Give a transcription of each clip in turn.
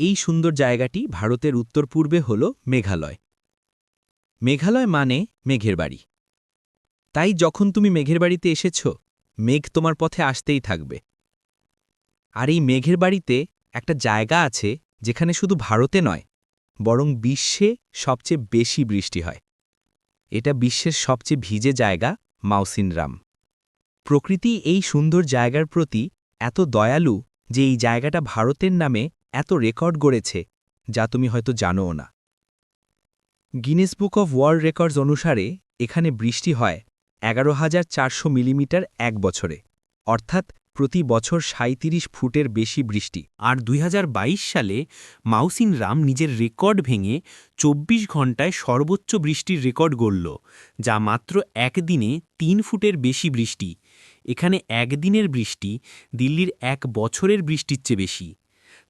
এই সুন্দর জায়গাটি ভারতের উত্তর পূর্বে হল মেঘালয়। মেঘালয় মানে মেঘের বাড়ি। তাই যখন তুমি মেঘের বাড়িতে এসেছ, মেঘ তোমার পথে আসতেই থাকবে। আর এই মেঘের বাড়িতে একটা জায়গা আছে যেখানে শুধু ভারতে নয়, বরং বিশ্বে সবচেয়ে বেশি বৃষ্টি হয়। এটা বিশ্বের সবচেয়ে ভিজে জায়গা মাউসিনরাম প্রকৃতি এই সুন্দর জায়গার প্রতি এত দয়ালু যে এই জায়গাটা ভারতের নামে এত রেকর্ড গড়েছে, যা তুমি হয়তো জানোও না। Guinness book of world records অনুসারে, এখানে বৃষ্টি হয় এগারো হাজার চারশো মিলিমিটার এক বছরে। অর্থাৎ, প্রতি বছর সাঁত্রিশ ফুটের বেশি বৃষ্টি। আর দুই হাজার বাইশ সালে, মাউসিন রাম নিজের রেকর্ড ভেঙে ২৪ ঘন্টায় সর্বোচ্চ বৃষ্টির রেকর্ড গড়ল, যা মাত্র একদিনে তিন ফুটের বেশি বৃষ্টি। এখানে একদিনের বৃষ্টি, দিল্লির এক বছরের বৃষ্টির চেয়ে বেশি।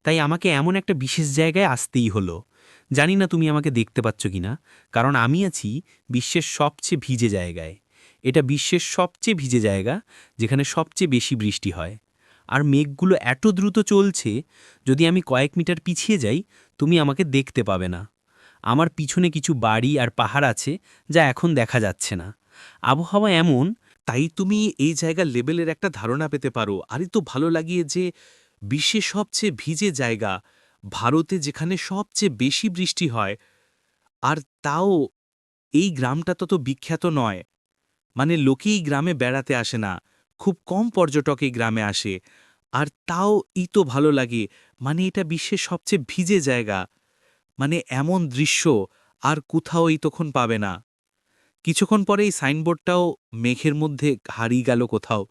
তাই আমাকে এমন একটা বিশেষ জায়গায় আসতেই হলো। জানি না তুমি আমাকে দেখতে পাচ্ছ কিনা কারণ আমি আছি বিশ্বের সবচেয়ে ভিজে জায়গায়। এটা বিশ্বের সবচেয়ে ভিজে জায়গা, যেখানে সবচেয়ে বেশি বৃষ্টি হয়। আর মেঘগুলো এত দ্রুত চলছে, যদি আমি কয়েক মিটার পিছিয়ে যাই, তুমি আমাকে দেখতে পাবে না। আমার পিছনে কিছু বাড়ি আর পাহাড় আছে, যা এখন দেখা যাচ্ছে না। আবহাওয়া এমন, তাই তুমি এই জায়গার লেভেলের একটা ধারণা পেতে পারো। আরই তো ভালো লাগিয়ে যে বিশ্বের সবচেয়ে ভিজে জায়গা, ভারতে যেখানে সবচেয়ে বেশি বৃষ্টি হয়, আর তাও এই গ্রামটা তত বিখ্যাত নয়। মানে লোকেই গ্রামে বেড়াতে আসে না, খুব কম পর্যটক এই গ্রামে আসে, আর তাও ই তো ভালো লাগে মানে এটা বিশ্বের সবচেয়ে ভিজে জায়গা। মানে এমন দৃশ্য আর কোথাও এই তখন পাবে না। কিছুক্ষণ পরে এই সাইনবোর্ডটাও মেঘের মধ্যে হারিয়ে গেল কোথাও।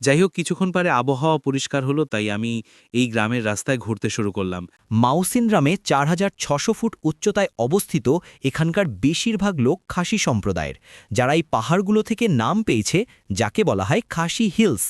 যাই হোক কিছুক্ষণ পরে আবহাওয়া পরিষ্কার হলো, তাই আমি এই গ্রামের রাস্তায় ঘুরতে শুরু করলাম। মাউসিন গ্রামে চার হাজার ছশো ফুট উচ্চতায় অবস্থিত এখানকার বেশিরভাগ লোক খাসি সম্প্রদায়ের। যারা এই পাহাড়গুলো থেকে নাম পেয়েছে, যাকে বলা হয় খাসি হিলস।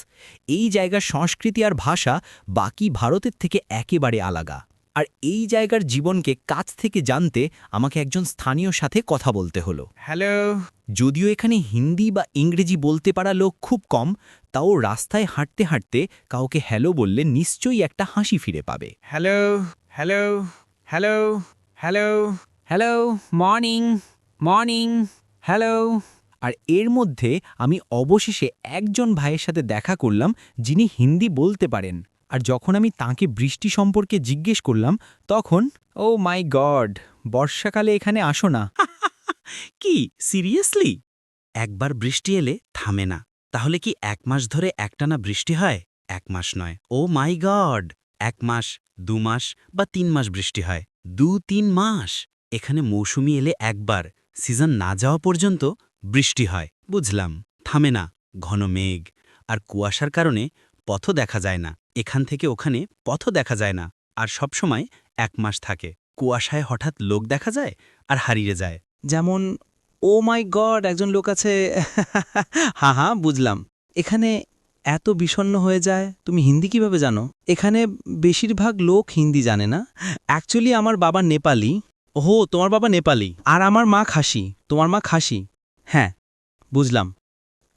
এই জায়গার সংস্কৃতি আর ভাষা বাকি ভারতের থেকে একেবারে আলাদা। আর এই জায়গার জীবনকে কাছ থেকে জানতে আমাকে একজন স্থানীয় সাথে কথা বলতে হলো। হ্যালো। যদিও এখানে হিন্দি বা ইংরেজি বলতে পারা লোক খুব কম তাও রাস্তায় হাঁটতে হাঁটতে কাউকে হ্যালো বললে নিশ্চয়ই একটা হাসি ফিরে পাবে। Hello hello hello hello hello morning morning hello. আর এর মধ্যে আমি অবশেষে একজন ভাইয়ের সাথে দেখা করলাম যিনি হিন্দি বলতে পারেন। আর যখন আমি তাকে বৃষ্টি সম্পর্কে জিজ্ঞেস করলাম, তখন, ও মাই গড, বর্ষাকালে এখানে আসো না। কি, সিরিয়াসলি? একবার বৃষ্টি এলে থামে না। তাহলে কি এক মাস ধরে একটানা বৃষ্টি হয়? এক মাস নয়। ও মাই গড, এক মাস, দু মাস বা তিন মাস বৃষ্টি হয়। দু তিন মাস? এখানে মৌসুমি এলে একবার, সিজন না যাওয়া পর্যন্ত বৃষ্টি হয়। বুঝলাম। থামে না। ঘন মেঘ। আর কুয়াশার কারণে পথও দেখা যায় না। এখান থেকে ওখানে পথও দেখা যায় না, আর সবসময় এক মাস থাকে। কুয়াশায় হঠাৎ লোক দেখা যায় আর হারিয়ে যায়। যেমন ও মাই গড একজন লোক আছে। হ্যাঁ হ্যাঁ বুঝলাম। এখানে এত বিষণ্ণ হয়ে যায়, তুমি হিন্দি কীভাবে জানো? এখানে বেশিরভাগ লোক হিন্দি জানে না। অ্যাকচুয়ালি আমার বাবা নেপালি। ওহো, তোমার বাবা নেপালি। আর আমার মা খাসি। তোমার মা খাসি? হ্যাঁ বুঝলাম।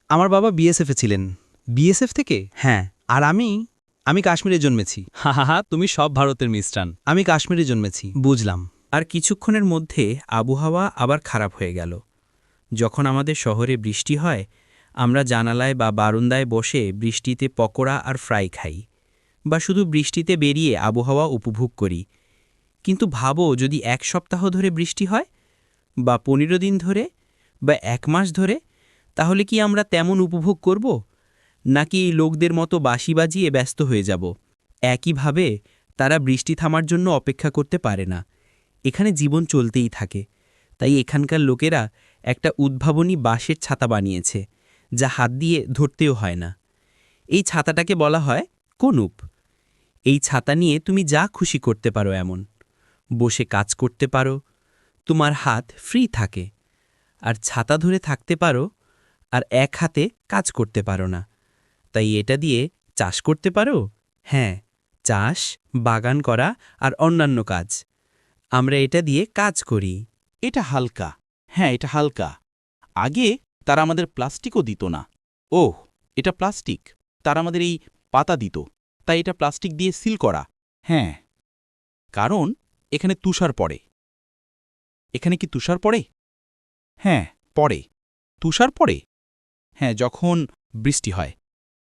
আমার বাবা বিএসএফে ছিলেন। বিএসএফ থেকে? হ্যাঁ। আর আমি আমি কাশ্মীরে জন্মেছি। হা হা হা তুমি সব ভারতের মিষ্টান। আমি কাশ্মীরে জন্মেছি বুঝলাম। আর কিছুক্ষণের মধ্যে আবহাওয়া আবার খারাপ হয়ে গেল। যখন আমাদের শহরে বৃষ্টি হয় আমরা জানালায় বা বারান্দায় বসে বৃষ্টিতে পকোড়া আর ফ্রাই খাই বা শুধু বৃষ্টিতে বেরিয়ে আবহাওয়া উপভোগ করি। কিন্তু ভাবো যদি এক সপ্তাহ ধরে বৃষ্টি হয় বা পনেরো দিন ধরে বা এক মাস ধরে তাহলে কি আমরা তেমন উপভোগ করব? নাকি এই লোকদের মতো বাঁশি বাজিয়ে ব্যস্ত হয়ে যাব? একইভাবে, তারা বৃষ্টি থামার জন্য অপেক্ষা করতে পারে না। এখানে জীবন চলতেই থাকে। তাই এখানকার লোকেরা একটা উদ্ভাবনী বাঁশের ছাতা বানিয়েছে, যা হাত দিয়ে ধরতেও হয় না। এই ছাতাটাকে বলা হয় কনুপ এই ছাতা নিয়ে তুমি যা খুশি করতে পারো এমন। বসে কাজ করতে পারো, তোমার হাত ফ্রি থাকে। আর ছাতা ধরে থাকতে পারো, আর এক হাতে কাজ করতে পারো না। তাই এটা দিয়ে চাষ করতে পারো? হ্যাঁ চাষ, বাগান করা আর অন্যান্য কাজ। আমরা এটা দিয়ে কাজ করি। এটা হালকা। হ্যাঁ এটা হালকা। আগে তারা আমাদের প্লাস্টিকও দিত না। ওহ, এটা প্লাস্টিক। তারা আমাদের এই পাতা দিত। তাই এটা প্লাস্টিক দিয়ে সিল করা। হ্যাঁ। কারণ এখানে তুষার পড়ে। এখানে কি তুষার পড়ে? হ্যাঁ পড়ে। তুষার পড়ে। হ্যাঁ যখন বৃষ্টি হয়।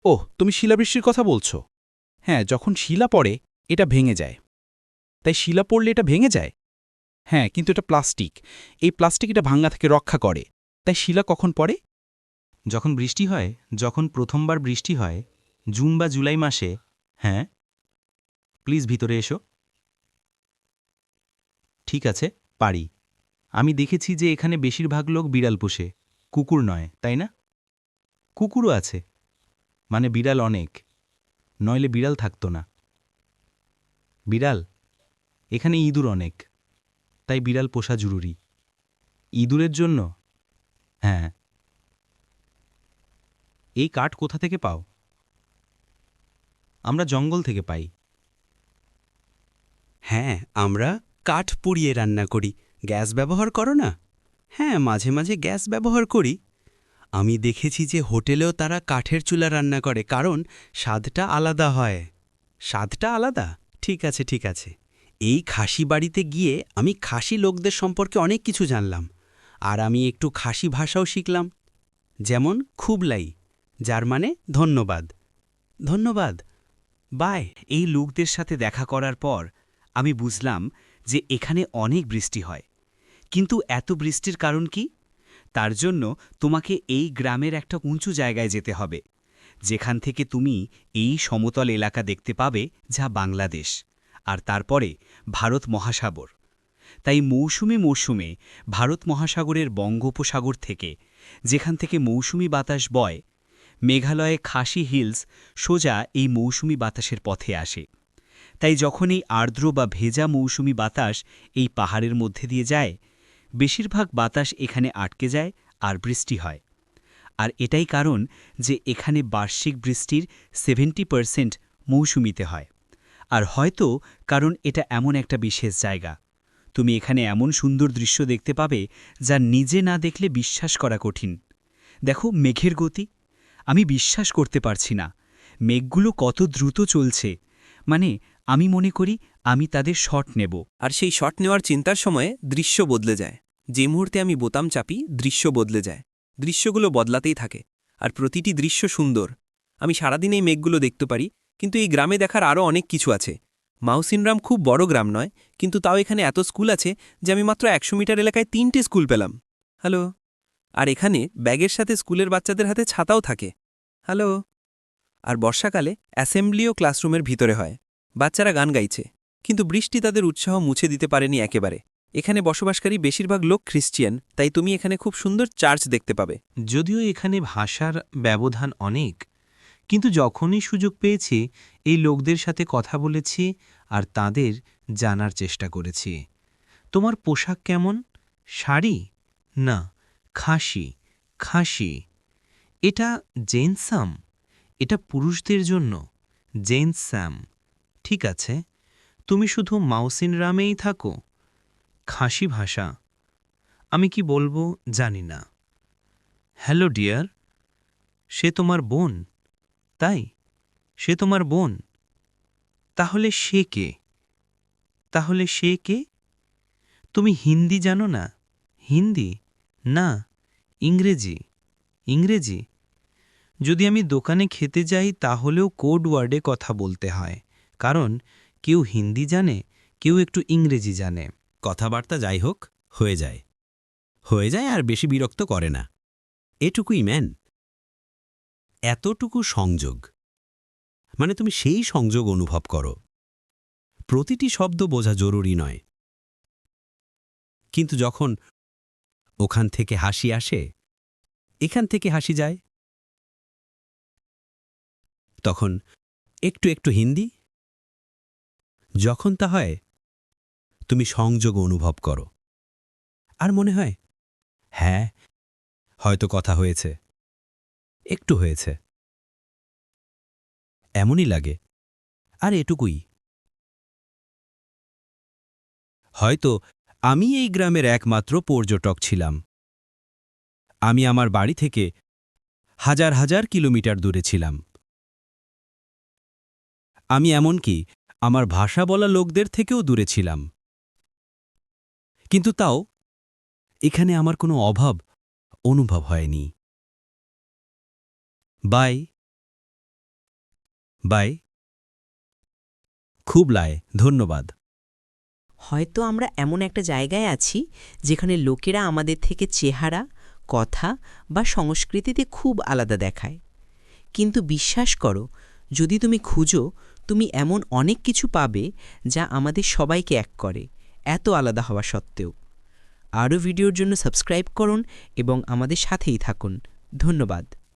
ওহ, তুমি শিলাবৃষ্টির কথা বলছো। হ্যাঁ যখন শিলা পড়ে, এটা ভেঙে যায়। তাই শিলা পড়লে এটা ভেঙে যায়? হ্যাঁ কিন্তু এটা প্লাস্টিক। এই প্লাস্টিক এটা ভাঙ্গা থেকে রক্ষা করে। তাই শিলা কখন পড়ে? যখন বৃষ্টি হয়, যখন প্রথমবার বৃষ্টি হয়, জুন বা জুলাই মাসে হ্যাঁ? প্লিজ ভিতরে এসো। ঠিক আছে, পারি। আমি দেখেছি যে এখানে বেশিরভাগ লোক বিড়াল পোষে। কুকুর নয়, তাই না? কুকুরও আছে। মানে বিড়াল অনেক। নইলে বিড়াল থাকতো না। বিড়াল, এখানে ইঁদুর অনেক, তাই বিড়াল পোষা জরুরি। ইঁদুরের জন্য? হ্যাঁ। এই কাঠ কোথা থেকে পাও? আমরা জঙ্গল থেকে পাই। হ্যাঁ আমরা কাঠ পুড়িয়ে রান্না করি। গ্যাস ব্যবহার করো না? হ্যাঁ মাঝে মাঝে গ্যাস ব্যবহার করি। আমি দেখেছি যে হোটেলেও তারা কাঠের চুলা রান্না করে, কারণ স্বাদটা আলাদা হয়। স্বাদটা আলাদা? ঠিক আছে ঠিক আছে। এই খাসি বাড়িতে গিয়ে আমি খাসি লোকদের সম্পর্কে অনেক কিছু জানলাম, আর আমি একটু খাসি ভাষাও শিখলাম। যেমন খুবলাই, যার মানে ধন্যবাদ। ধন্যবাদ। বাই, এই লোকদের সাথে দেখা করার পর আমি বুঝলাম যে এখানে অনেক বৃষ্টি হয়। কিন্তু এত বৃষ্টির কারণ কি? তার জন্য তোমাকে এই গ্রামের একটা উঁচু জায়গায় যেতে হবে, যেখান থেকে তুমি এই সমতল এলাকা দেখতে পাবে, যা বাংলাদেশ, আর তারপরে ভারত মহাসাগর। তাই মৌসুমে মৌসুমে ভারত মহাসাগরের বঙ্গোপসাগর থেকে, যেখান থেকে মৌসুমি বাতাস বয়, মেঘালয়ে খাসি হিলস সোজা এই মৌসুমি বাতাসের পথে আসে। তাই যখন এই আর্দ্র বা ভেজা মৌসুমি বাতাস এই পাহাড়ের মধ্যে দিয়ে যায় বেশিরভাগ বাতাস এখানে আটকে যায় আর বৃষ্টি হয়। আর এটাই কারণ যে এখানে বার্ষিক বৃষ্টির সেভেন্টি পারসেন্ট মৌসুমিতে হয়। আর হয়তো কারণ এটা এমন একটা বিশেষ জায়গা। তুমি এখানে এমন সুন্দর দৃশ্য দেখতে পাবে যা নিজে না দেখলে বিশ্বাস করা কঠিন। দেখো মেঘের গতি। আমি বিশ্বাস করতে পারছি না। মেঘগুলো কত দ্রুত চলছে। মানে আমি মনে করি আমি তাদের শট নেব। আর সেই শট নেওয়ার চিন্তার সময়ে দৃশ্য বদলে যায়। যে মুহূর্তে আমি বোতাম চাপি, দৃশ্য বদলে যায়। দৃশ্যগুলো বদলাতেই থাকে। আর প্রতিটি দৃশ্য সুন্দর। আমি সারাদিন এই মেঘগুলো দেখতে পারি, কিন্তু এই গ্রামে দেখার আরও অনেক কিছু আছে। মাউসিনরাম খুব বড় গ্রাম নয়, কিন্তু তাও এখানে এত স্কুল আছে যে আমি মাত্র একশো মিটার এলাকায় তিনটে স্কুল পেলাম। হ্যালো? আর এখানে ব্যাগের সাথে স্কুলের বাচ্চাদের হাতে ছাতাও থাকে। হ্যালো? আর বর্ষাকালে অ্যাসেম্বলিও ক্লাসরুমের ভিতরে হয়। বাচ্চারা গান গাইছে, কিন্তু বৃষ্টি তাদের উৎসাহ মুছে দিতে পারেনি একেবারে। এখানে বসবাসকারী বেশিরভাগ লোক খ্রিস্টিয়ান, তাই তুমি এখানে খুব সুন্দর চার্চ দেখতে পাবে। যদিও এখানে ভাষার ব্যবধান অনেক, কিন্তু যখনই সুযোগ পেয়েছি, এই লোকদের সাথে কথা বলেছি আর তাদের জানার চেষ্টা করেছি। তোমার পোশাক কেমন? শাড়ি? না, খাসি খাসি। এটা জেনসাম, এটা পুরুষদের জন্য জেনস্যাম ঠিক আছে, তুমি শুধু মাউসিন রামেই থাকো। খাসি ভাষা? আমি কি বলব জানি না। হ্যালো ডিয়ার, সে তোমার বোন? তাই? সে তোমার বোন? তাহলে সে কে? তাহলে সে কে? তুমি হিন্দি জানো না? হিন্দি? না, ইংরেজি। ইংরেজি? যদি আমি দোকানে খেতে যাই, তাহলেও কোড ওয়ার্ডে কথা বলতে হয়। কারণ কেউ হিন্দি জানে, কেউ একটু ইংরেজি জানে। কথাবার্তা যাই হোক, হয়ে যায়। হয়ে যায় আর বেশি বিরক্ত করে না। এটুকুই, ম্যান। এতটুকু সংযোগ। মানে তুমি সেই সংযোগ অনুভব করো। প্রতিটি শব্দ বোঝা জরুরি নয়। কিন্তু যখন ওখান থেকে হাসি আসে, এখান থেকে হাসি যায়। তখন একটু একটু হিন্দি। যখন তা হয় তুমি সংযোগ অনুভব করো। আর মনে হয় হ্যাঁ হয়তো কথা হয়েছে। একটু হয়েছে। এমনই লাগে। আর এটুকুই। হয়তো আমি এই গ্রামের একমাত্র পর্যটক ছিলাম। আমি আমার বাড়ি থেকে হাজার হাজার কিলোমিটার দূরে ছিলাম। আমি এমনকি আমার ভাষা বলা লোকদের থেকেও দূরে ছিলাম। কিন্তু তাও এখানে আমার কোনো অভাব অনুভব হয়নি। বাই। বাই। খুব লায় ধন্যবাদ। হয়তো আমরা এমন একটা জায়গায় আছি যেখানে লোকেরা আমাদের থেকে চেহারা, কথা বা সংস্কৃতিতে খুব আলাদা দেখায়। কিন্তু বিশ্বাস করো, যদি তুমি খুঁজো, তুমি এমন অনেক কিছু পাবে যা আমাদের সবাইকে এক করে। এত আলাদা হওয়া সত্ত্বেও। আরও ভিডিওর জন্য সাবস্ক্রাইব করুন এবং আমাদের সাথেই থাকুন। ধন্যবাদ।